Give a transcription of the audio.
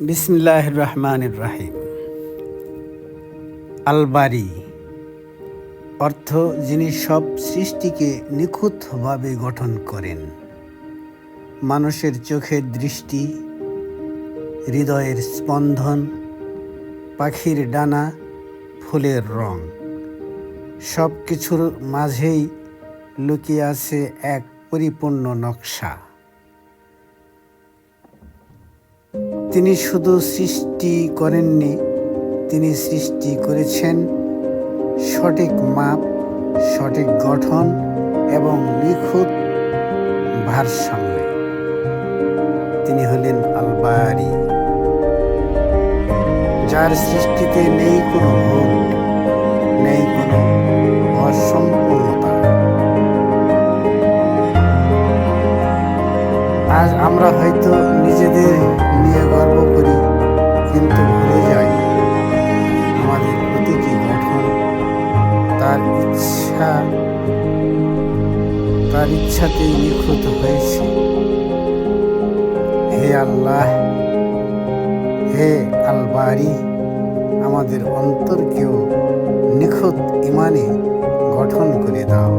বিসমিল্লাহ রহমান রাহিম আলবারি অর্থ যিনি সব সৃষ্টিকে নিখুঁতভাবে গঠন করেন। মানুষের চোখের দৃষ্টি, হৃদয়ের স্পন্দন, পাখির ডানা, ফুলের রং। সব কিছুর মাঝেই লুকিয়ে আছে এক পরিপূর্ণ নকশা। তিনি শুধু সৃষ্টি করেননি, তিনি সৃষ্টি করেছেন সঠিক মাপ, সঠিক গঠন এবং নিখুঁত ভারসাম্য। তিনি হলেন আলবারি, যার সৃষ্টিতে নেই কোনো আজ আমরা হয়তো নিজেদের নিয়ে গর্ব করি, কিন্তু ভুলে যাই আমাদের প্রতিটি গঠন। তার ইচ্ছা, তার ইচ্ছাতেই নিখুঁত হয়েছে। হে আল্লাহ, হে আলবারি, আমাদের অন্তরকেও নিখুঁত ইমানে গঠন করে দাও।